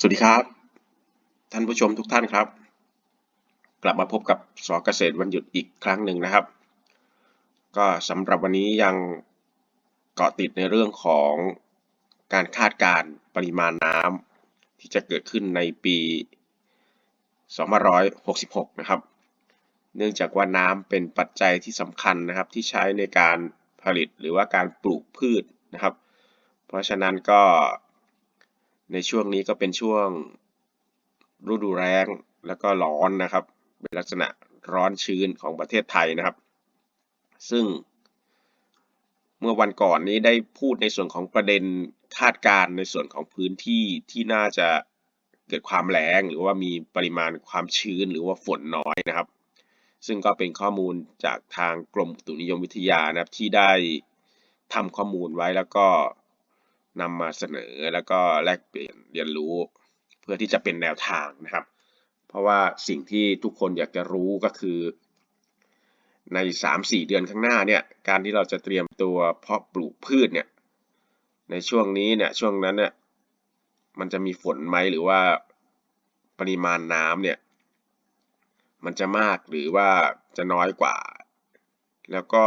สวัสดีครับ ท่านผู้ชมทุกท่านครับ กลับมาพบกับสอเกษตรวันหยุดอีกครั้งหนึ่งนะครับ ก็สำหรับวันนี้ยังเกาะติดในเรื่องของการคาดการณ์ปริมาณน้ำที่จะเกิดขึ้นในปี2566 นะครับ เนื่องจากว่าน้ำเป็นปัจจัยที่สำคัญนะครับที่ใช้ในการผลิตหรือว่าการปลูกพืชนะครับ เพราะฉะนั้นก็ ในช่วงนี้ก็เป็นช่วงฤดูแล้งแล้วก็ร้อนนะครับ เป็นลักษณะร้อนชื้นของประเทศไทยนะครับ ซึ่ง เมื่อวันก่อนนี้ได้พูดในส่วนของประเด็นคาดการณ์ในส่วนของพื้นที่ที่น่าจะเกิดความแล้งหรือว่ามีปริมาณความชื้นหรือว่าฝนน้อยนะครับ ซึ่งก็เป็นข้อมูลจากทางกรมตุนิยมวิทยานะครับที่ได้ทำข้อมูลไว้แล้วก็ นำมาเสนอแล้วก็แลกเปลี่ยนเรียนรู้ เพื่อที่จะเป็นแนวทางนะครับ เพราะว่าสิ่งที่ทุกคนอยากจะรู้ก็คือ ใน 3-4 เดือนข้างหน้าเนี่ยการที่เราจะเตรียมตัวเพาะปลูกพืชเนี่ยในช่วงนี้เนี่ยช่วงนั้นเนี่ยมันจะมีฝนไหมหรือว่าปริมาณน้ำเนี่ยมันจะมากหรือว่าจะน้อยกว่า แล้วก็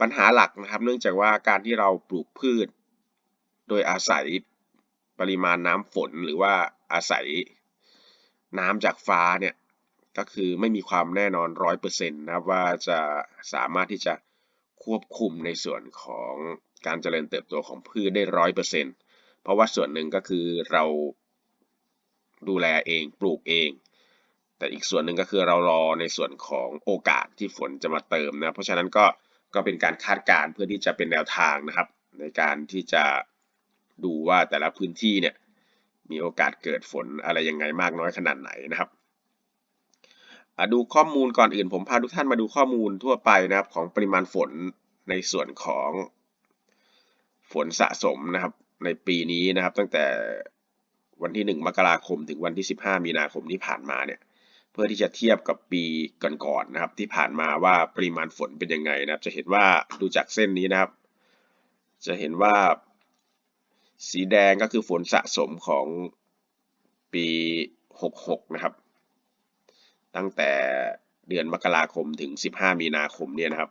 ปัญหาหลักนะครับ เนื่องจากว่าการที่เราปลูกพืช โดยอาศัยปริมาณน้ำฝนหรือว่าอาศัยน้ำจากฟ้าเนี่ยก็คือไม่มีความแน่นอนร้อยเปอร์เซ็นต์นะว่าจะสามารถที่จะควบคุมในส่วนของการเจริญเติบโตของพืชได้ร้อยเปอร์เซ็นต์เพราะว่าส่วนหนึ่งก็คือเราดูแลเองปลูกเอง แต่อีกส่วนหนึ่งก็คือเรารอในส่วนของโอกาสที่ฝนจะมาเติมนะเพราะฉะนั้นก็ก็เป็นการคาดการณ์เพื่อที่จะเป็นแนวทางนะครับ ในการที่จะ ดูว่าแต่ละพื้นที่เนี่ยมีโอกาสเกิดฝนอะไรยังไงมากน้อยขนาดไหนนะครับดูข้อมูลก่อนอื่นผมพาทุกท่านมาดูข้อมูลทั่วไปนะครับของปริมาณฝนในส่วนของฝนสะสมนะครับในปีนี้นะครับ ตั้งแต่วันที่ 1 มกราคมถึงวันที่ 15 มีนาคมที่ผ่านมาเนี่ยเพื่อที่จะเทียบกับปีก่อนๆนนะครับ ที่ผ่านมาว่าปริมาณฝนเป็นยังไงนะครับ จะเห็นว่าดูจากเส้นนี้นะครับ จะเห็นว่า สีแดงก็คือฝนสะสมของปี 66 นะครับ ตั้งแต่เดือนมกราคมถึง 15 มีนาคมเนี่ยนะครับ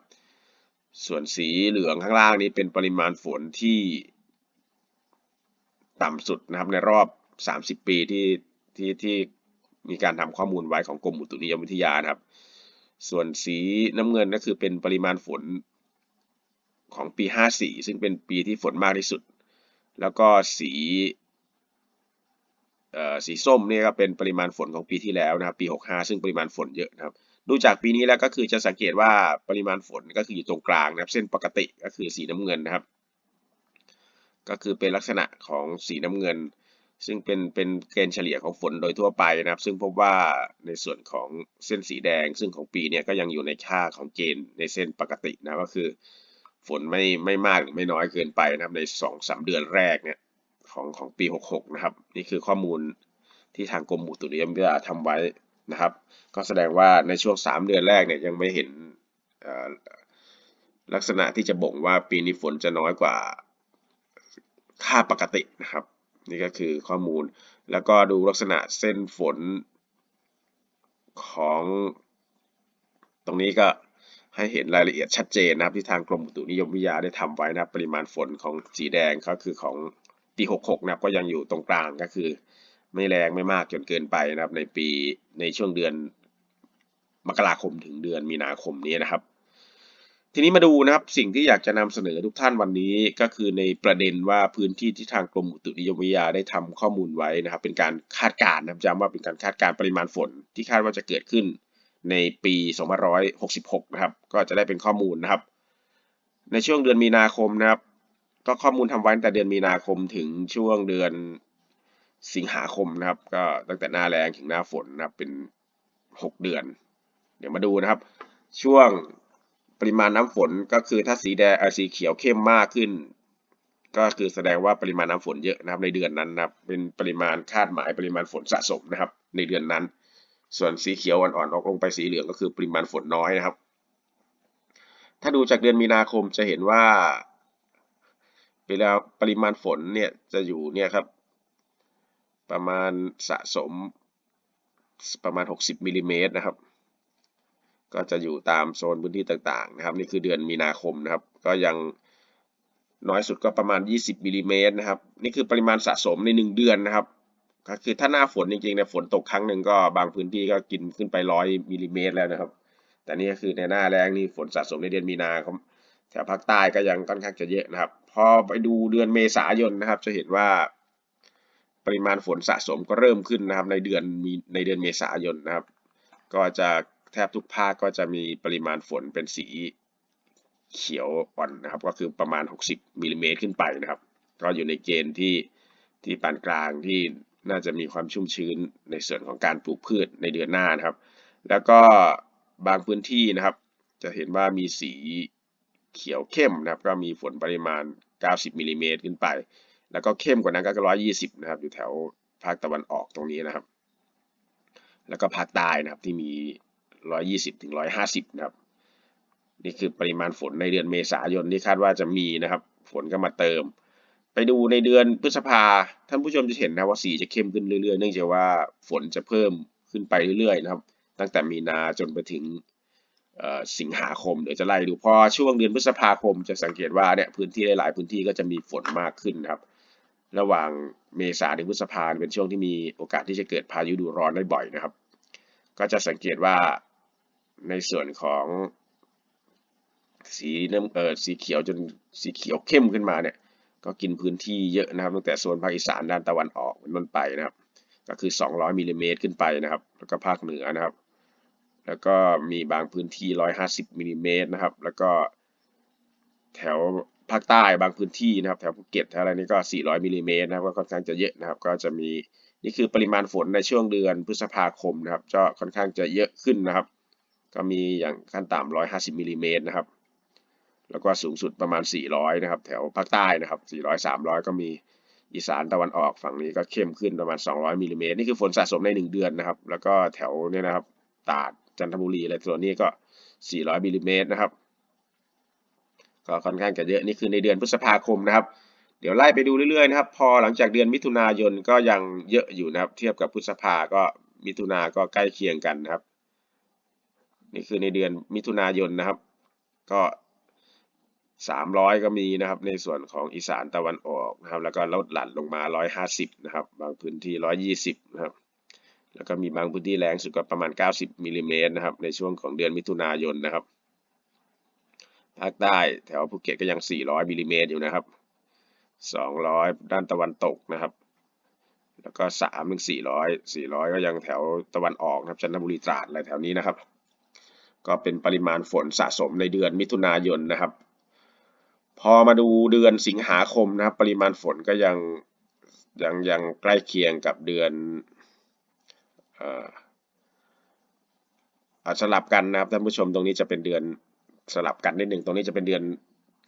ส่วนสีเหลืองข้างล่างนี้เป็นปริมาณฝนที่ต่ำสุดนะครับในรอบ 30 ปีที่ที่ที่มีการทำข้อมูลไว้ของกรมอุตุนิยมวิทยานะครับ ส่วนสีน้ำเงินก็คือเป็นปริมาณฝนของปี 54 ซึ่งเป็นปีที่ฝนมากที่สุด แล้วก็สีสีส้มนี่ก็เป็นปริมาณฝนของปีที่แล้วนะครับ ปี 65 ซึ่งปริมาณฝนเยอะนะครับ ดูจากปีนี้แล้วก็คือจะสังเกตว่าปริมาณฝนก็คืออยู่ตรงกลางนะครับ เส้นปกติก็คือสีน้ำเงินนะครับ ก็คือเป็นลักษณะของสีน้ำเงิน ซึ่งเป็นเป็นเกณฑ์เฉลี่ยของฝนโดยทั่วไปนะครับ ซึ่งพบว่าในส่วนของเส้นสีแดง ซึ่งของปีนี้ก็ยังอยู่ในค่าของเกณฑ์ในเส้นปกตินะก็คือ ฝนไม่ไม่มากหรือไม่น้อยเกินไปนะครับใน2องสาเดือนแรกเนี่ยของของปี 66 นะครับ นี่คือข้อมูลที่ทางกรมอุตุนิยมวิทยาทำไว้นะครับ ก็แสดงว่าในช่วง 3 เดือนแรกเนี่ยยังไม่เห็นลักษณะที่จะบ่งว่าปีนี้ฝนจะน้อยกว่าค่าปกตินะครับ นี่ก็คือข้อมูลแล้วก็ดูลักษณะเส้นฝนของตรงนี้ก็ ให้เห็นรายละเอียดชัดเจนนะครับที่ทางกรมอุตุนิยมวิทยาได้ทำไว้นะปริมาณฝนของสีแดงก็คือของปี66นะครับก็ยังอยู่ตรงกลางก็คือ ไม่แรงไม่มากจนเกินไปนะครับ ในปีในช่วงเดือนมกราคมถึงเดือนมีนาคมนี้นะครับ ทีนี้มาดูนะครับสิ่งที่อยากจะนำเสนอทุกท่านวันนี้ก็คือในประเด็นว่าพื้นที่ที่ทางกรมอุตุนิยมวิทยาได้ทำข้อมูลไว้นะครับ เป็นการคาดการณ์นะครับย้ำว่าเป็นการคาดการณ์ปริมาณฝนที่คาดว่าจะเกิดขึ้น ในปี2566 นะครับ ก็จะได้เป็นข้อมูลนะครับ ในช่วงเดือนมีนาคมนะครับ ก็ข้อมูลทำไว้ตั้งแต่เดือนมีนาคมถึงช่วงเดือนสิงหาคมนะครับ ก็ตั้งแต่หน้าแรงถึงหน้าฝนนะครับ เป็น 6 เดือน เดี๋ยวมาดูนะครับ ช่วงปริมาณน้ำฝนก็คือถ้าสีแดงสีเขียวเข้มมากขึ้น ก็คือแสดงว่าปริมาณน้ำฝนเยอะนะครับ ในเดือนนั้นนะครับ เป็นปริมาณคาดหมายปริมาณฝนสะสมนะครับ ในเดือนนั้น ส่วนสีเขียวอ่อนๆออกลงไปสีเหลืองก็คือปริมาณฝนน้อยนะครับ ถ้าดูจากเดือนมีนาคมจะเห็นว่าเวลาปริมาณฝนเนี่ยจะอยู่เนี่ยครับ ประมาณสะสมประมาณ 60มิลลิเมตรนะครับ ก็จะอยู่ตามโซนพื้นที่ต่างๆนะครับ นี่คือเดือนมีนาคมนะครับ ก็ยังน้อยสุดก็ประมาณ 20มิลลิเมตรนะครับ นี่คือปริมาณสะสมใน 1 เดือนนะครับ ก็คือถ้าหน้าฝนจริงๆเนี่ยฝนตกครั้งหนึ่งก็บางพื้นที่ก็กินขึ้นไปร้อยมิลลิเมตรแล้วนะครับ แต่นี่ก็คือในหน้าแรงนี่ฝนสะสมในเดือนมีนาคมแถวภาคใต้ก็ยังค่อนข้างจะเยอะนะครับ พอไปดูเดือนเมษายนนะครับ จะเห็นว่าปริมาณฝนสะสมก็เริ่มขึ้นนะครับ ในเดือนมีในเดือนเมษายนนะครับ ก็จะแทบทุกภาคก็จะมีปริมาณฝนเป็นสีเขียวอ่อนนะครับ ก็คือประมาณ 60มิลลิเมตรขึ้นไปนะครับ ก็อยู่ในเกณฑ์ที่ที่ปานกลางที่ น่าจะมีความชุ่มชื้นในส่วนของการปลูกพืชในเดือนหน้านะครับ แล้วก็บางพื้นที่นะครับ จะเห็นว่ามีสีเขียวเข้มนะครับ ก็มีฝนปริมาณ 90มิลลิเมตรขึ้นไป แล้วก็เข้มกว่านั้นก็120นะครับ อยู่แถวภาคตะวันออกตรงนี้นะครับ แล้วก็ภาคใต้นะครับที่มี 120ถึง150นะครับ นี่คือปริมาณฝนในเดือนเมษายนที่คาดว่าจะมีนะครับ ฝนก็มาเติม ไปดูในเดือนพฤษภาท่านผู้ชมจะเห็นนะว่าสีจะเข้มขึ้นเรื่อยๆ เนื่องจากว่าฝนจะเพิ่มขึ้นไปเรื่อยๆนะครับ ตั้งแต่มีนาจนไปถึงสิงหาคมเดี๋ยวจะไล่ดูพอช่วงเดือนพฤษภาคมจะสังเกตว่าเนี่ยพื้นที่หลายพื้นที่ก็จะมีฝนมากขึ้นครับ ระหว่างเมษาถึงพฤษภาเป็นช่วงที่มีโอกาสที่จะเกิดพายุดูร้อนได้บ่อยนะครับ ก็จะสังเกตว่าในส่วนของสีน้ำเออสีเขียวจนสีเขียวเข้มขึ้นมาเนี่ย ก็กินพื้นที่เยอะนะครับ ตั้งแต่โซนภาคอีสานด้านตะวันออกเป็นต้นไปนะครับ ก็คือ 200มิลลิเมตรขึ้นไปนะครับ แล้วก็ภาคเหนือนะครับ แล้วก็มีบางพื้นที่ 150มิลลิเมตรนะครับ แล้วก็แถวภาคใต้บางพื้นที่นะครับ แถวภูเก็ตแถวอะไรนี่ก็ 400มิลลิเมตรนะครับ ก็ค่อนข้างจะเยอะนะครับ ก็จะมีนี่คือปริมาณฝนในช่วงเดือนพฤษภาคมนะครับก็ค่อนข้างจะเยอะขึ้นนะครับ ก็มีอย่างขั้นต่ำ150มิลลิเมตรนะครับ แล้วก็สูงสุดประมาณ 400 นะครับ แถวภาคใต้นะครับ 400 300 ก็มีอีสานตะวันออกฝั่งนี้ก็เข้มขึ้นประมาณ 200มิลลิเมตรนี่คือฝนสะสมใน 1 เดือนนะครับ แล้วก็แถวเนี่ยนะครับตราดจันทบุรีอะไรส่วนนี้ก็ 400มิลลิเมตรนะครับ ก็ค่อนข้างจะเยอะนี่คือในเดือนพฤษภาคมนะครับ เดี๋ยวไล่ไปดูเรื่อยๆนะครับ พอหลังจากเดือนมิถุนายนก็ยังเยอะอยู่นะครับ เทียบกับพฤษภาก็มิถุนาก็ใกล้เคียงกันนะครับ นี่คือในเดือนมิถุนายนนะครับ ก็ 300 ก็มีนะครับ ในส่วนของอีสานตะวันออกนะครับ แล้วก็ลดหลั่นลงมา 150 นะครับ บางพื้นที่ 120 นะครับ แล้วก็มีบางพื้นที่แรงสุดก็ประมาณ 90มิลลิเมตรนะครับ ในช่วงของเดือนมิถุนายนนะครับ ภาคใต้แถวภูเก็ตก็ยัง 400มิลลิเมตรอยู่นะครับ 200 ด้านตะวันตกนะครับ แล้วก็3ถึง400 400 ก็ยังแถวตะวันออกนะครับ จันทบุรีตราดอะไรแถวนี้นะครับ ก็เป็นปริมาณฝนสะสมในเดือนมิถุนายนนะครับ พอมาดูเดือนสิงหาคมนะครับ ปริมาณฝนก็ยังยังยังใกล้เคียงกับเดือนอสลับกันนะครับท่านผู้ชมตรงนี้จะเป็นเดือนสลับกันนิดหนึ่งตรงนี้จะเป็นเดือน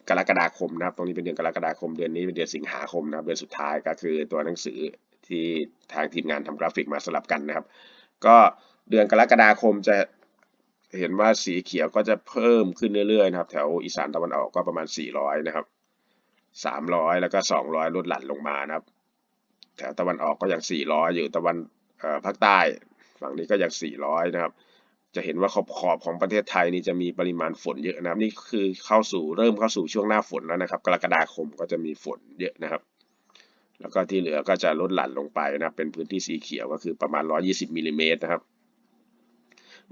กรกฎาคมนะครับ ตรงนี้เป็นเดือนกรกฎาคม เดือนนี้เป็นเดือนสิงหาคมนะครับ เดือนสุดท้ายก็คือตัวหนังสือที่ทางทีมงานทำกราฟิกมาสลับกันนะครับ ก็เดือนกรกฎาคมจะ เห็นว่าสีเขียวก็จะเพิ่มขึ้นเรื่อยๆนะครับ แถวอีสานตะวันออกก็ประมาณ 400 นะครับ 300 แล้วก็ 200 ลดหลั่นลงมานะครับ แถวตะวันออกก็ยัง 400 อยู่ตะวันภาคใต้ ฝั่งนี้ก็ยัง 400 นะครับ จะเห็นว่าขอบขอบของประเทศไทยนี่จะมีปริมาณฝนเยอะนะครับ นี่คือเข้าสู่เริ่มเข้าสู่ช่วงหน้าฝนแล้วนะครับ กรกฎาคมก็จะมีฝนเยอะนะครับ แล้วก็ที่เหลือก็จะลดหลั่นลงไปนะเป็นพื้นที่สีเขียวก็คือประมาณ 120มิลลิเมตรนะครับ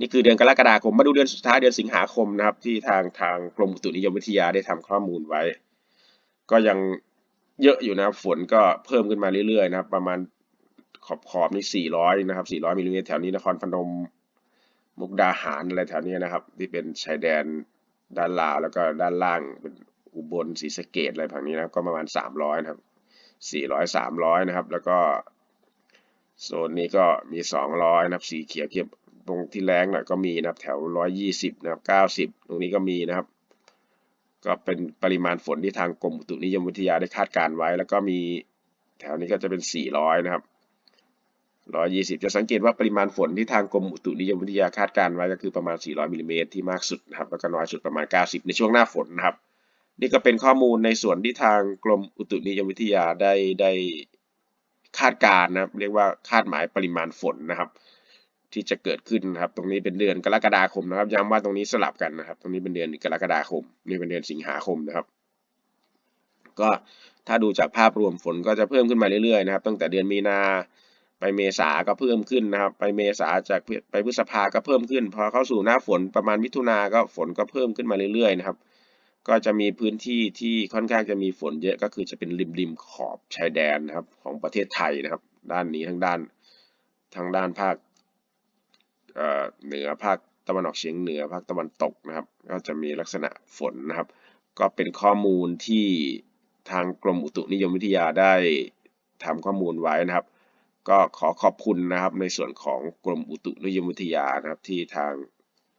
นี่คือเดือนกรกฎาคม มาดูเดือนสุดท้ายเดือนสิงหาคมนะครับที่ทางทางกรมอุตุนิยมวิทยาได้ทำข้อมูลไว้ ก็ยังเยอะอยู่นะครับฝนก็เพิ่มขึ้นมาเรื่อยๆนะครับ ประมาณขอบขอบนี่ 400 นะครับ 400มิลลิเมตรแถวนี้นครพนม มุกดาหารอะไรแถวนี้นะครับ ที่เป็นชายแดนด้านลาวแล้วก็ด้านล่างเป็นอุบลศรีสะเกดอะไรฝั่งนี้นะครับ ก็ประมาณ 300 นะครับ 400 300 นะครับ แล้วก็โซนนี้ก็มี 200 นะครับ สีเขียวเขียว ตรงที่แรงหน่อยก็มีนะครับ แถว120นะครับ90ตรงนี้ก็มีนะครับ ก็เป็นปริมาณฝนที่ทางกรมอุตุนิยมวิทยาได้คาดการไว้ แล้วก็มีแถวนี้ก็จะเป็น400นะครับ120จะสังเกตว่าปริมาณฝนที่ทางกรมอุตุนิยมวิทยาคาดการไว้ก็คือประมาณ 400มิลลิเมตรที่มากสุดนะครับแล้วก็น้อยสุดประมาณ 90 ในช่วงหน้าฝนนะครับ นี่ก็เป็นข้อมูลในส่วนที่ทางกรมอุตุนิยมวิทยาได้ได้คาดการณ์นะครับเรียกว่าคาดหมายปริมาณฝนนะครับ ที่จะเกิดขึ้นนะครับ ตรงนี้เป็นเดือนกรกฎาคมนะครับ ย้ำว่าตรงนี้สลับกันนะครับ ตรงนี้เป็นเดือนกรกฎาคม นี่เป็นเดือนสิงหาคมนะครับ ก็ถ้าดูจากภาพรวมฝนก็จะเพิ่มขึ้นมาเรื่อยๆนะครับ ตั้งแต่เดือนมีนาไปเมษาก็เพิ่มขึ้นนะครับ ไปเมษาจากไปพฤษภาก็เพิ่มขึ้น พอเข้าสู่หน้าฝนประมาณมิถุนาก็ฝนก็เพิ่มขึ้นมาเรื่อยๆนะครับ ก็จะมีพื้นที่ที่ค่อนข้างจะมีฝนเยอะก็คือจะเป็นริมริมขอบชายแดนนะครับของประเทศไทยนะครับ ด้านนี้ทั้งด้านทางด้านภาค เหนือภาคตะวันออกเฉียงเหนือภาคตะวันตกนะครับ ก็จะมีลักษณะฝนนะครับ ก็เป็นข้อมูลที่ทางกรมอุตุนิยมวิทยาได้ทำข้อมูลไว้นะครับ ก็ขอขอบคุณนะครับในส่วนของกรมอุตุนิยมวิทยานะครับ ที่ทาง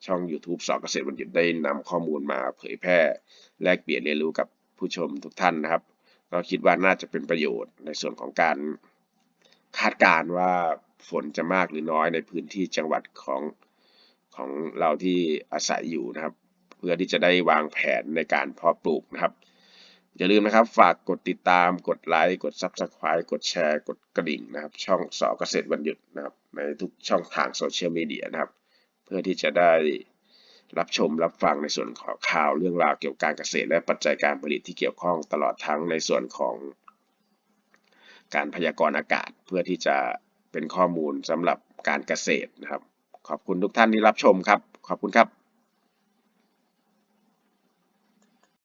ช่อง YouTube สอเกษตรบัณฑิตได้นำข้อมูลมาเผยแพร่ แลกเปลี่ยนเรียนรู้กับผู้ชมทุกท่านนะครับ ก็คิดว่าน่าจะเป็นประโยชน์ในส่วนของการคาดการณ์ว่า ฝนจะมากหรือน้อยในพื้นที่จังหวัดของของเราที่อาศัยอยู่นะครับ เพื่อที่จะได้วางแผนในการเพาะปลูกนะครับ อย่าลืมนะครับ ฝากกดติดตามกดไลค์กด Subscribe กดแชร์ กดกระดิ่งนะครับ ช่องสอเกษตรวันหยุดนะครับ ในทุกช่องทางโซเชียลมีเดียนะครับ เพื่อที่จะได้รับชมรับฟังในส่วนของข่าวเรื่องราวเกี่ยวกับการเกษตรและปัจจัยการผลิตที่เกี่ยวข้องตลอดทั้งในส่วนของการพยากรณ์อากาศเพื่อที่จะ เป็นข้อมูลสำหรับการเกษตรนะครับ ขอบคุณทุกท่านที่รับชมครับ ขอบคุณครับ